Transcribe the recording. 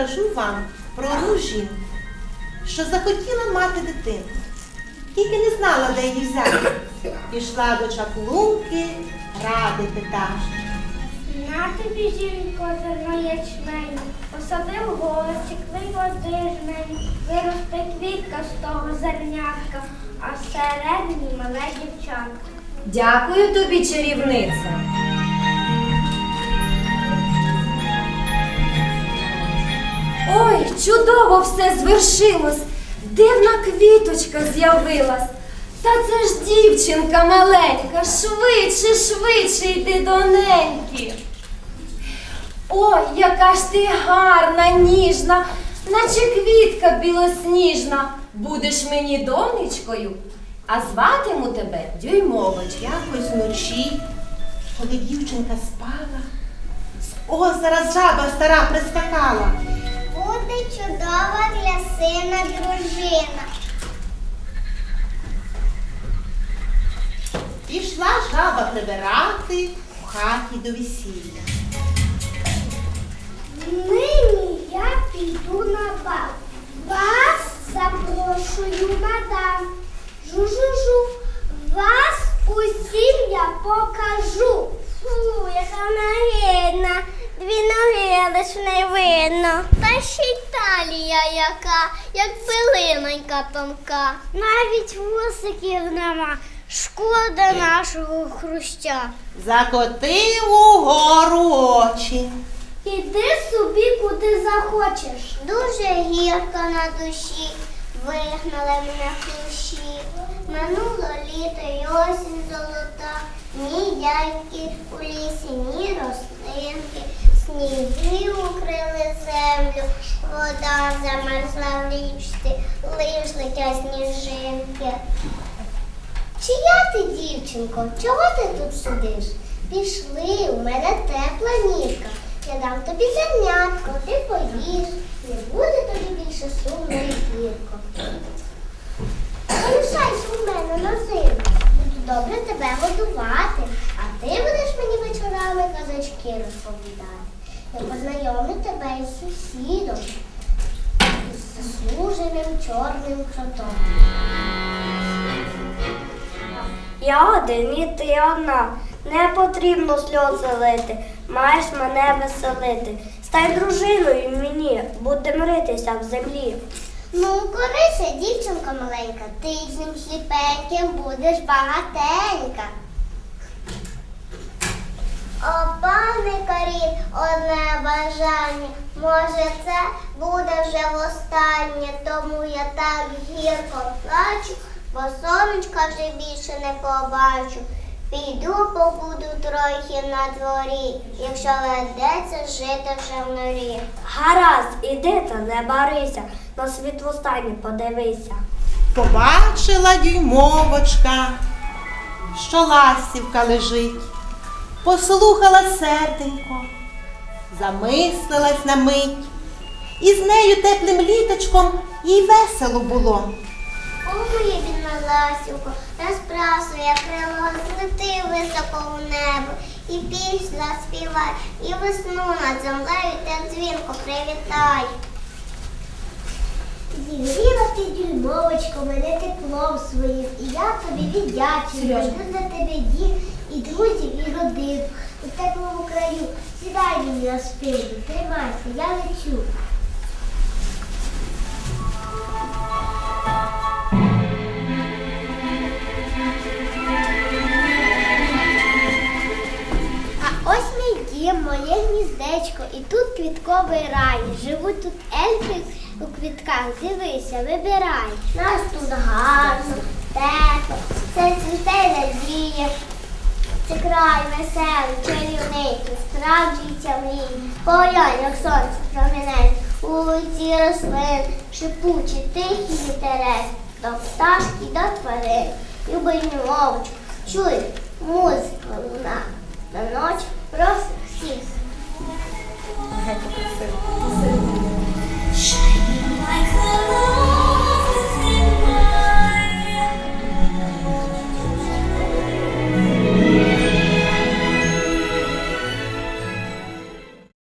розкажу вам про одну жінку, що захотіла мати дитину. Тільки не знала, де її взяти. Пішла до чаклунки, ради питає. На тобі, жінко, зерно ячменю, посадив горщик, лий води жменю, виросте квітка з того зернятка, а всередині мале дівчатка. Дякую тобі, чарівниця. Чудово все звершилось. Дивна квіточка з'явилась. Та це ж дівчинка маленька, швидше, швидше йди до неньки. Ой, яка ж ти гарна, ніжна, наче квітка білосніжна. Будеш мені донечкою, а зватиму тебе дюймовочка. Якось вночі, коли дівчинка спала, з озера жаба стара прискакала. Буде чудова для сина дружина. Пішла жаба прибирати в хаті до весілля. Нині я піду на бал. Вас запрошую, мадам. Жу-жу-жу. Вас усім я покажу. Фу, яка наїдна. Дві ноги лиш не видно. Та ще й талія яка, як билинонька тонка. Навіть вусиків нема. Шкода нашого хруща. Закотив угору очі. Іди собі куди захочеш. Дуже гірко на душі, вигнали мене хрущі. Минуло літо й осінь золота, ні дядьки у лісі, ні рослинки, сніги укрили землю, вода замерзла в річці, лиш летять сніжинки. Чия ти, дівчинко, чого ти тут сидиш? Пішли, у мене тепла нірка. Я дам тобі зернятко, ти поїш. Не буде тобі більше сумно і гірко. Залишайся у мене на зиму. Буду добре тебе годувати, а ти будеш мені вечорами казочки розповідати. Я познайомлю тебе із сусідом, із заслуженим чорним кротом. Я один і ти одна. Не потрібно сльози лити, маєш мене веселити. Стань дружиною мені, будем ритися в землі. Ну, корися, дівчинка маленька, ти з ним сліпеньким будеш багатенька. О, пане одне бажання. Може, це буде вже востаннє, тому я так гірко плачу, бо сонечка вже більше не побачу. Піду побуду трохи на дворі, якщо ведеться жити вже в норі. Гаразд, іди та не барися, на світ востаннє подивися. Побачила дюймовочка, що ластівка лежить. Послухала серденько, замислилась на мить. І з нею теплим літочком їй весело було. О, моє бідна ласівко, розпрасує крило, злети високо в небо, і пісня співай, і весну над землею так дзвінко привітай. Зігріла ти дюймовочко, мене теплом своїм, і я тобі віддячую. Жду для тебе дім і друзів, і родин. У теплому краю сідай мені на спину, тримайся, я лечу. А ось мій дім, моє гніздечко, і тут квітковий рай. Живуть тут ельфи у квітках. Дивися, вибирай. Нас тут гарно, тепло, це цвіте надія. Це край веселий, чарівний, тут справджується мрій. Поглянь, як сонце промінець, вулиці рослин, шипучі, тихі вітерець, до пташки, до тварин. Любий мовочку, чуй, музика луна, на ночь просить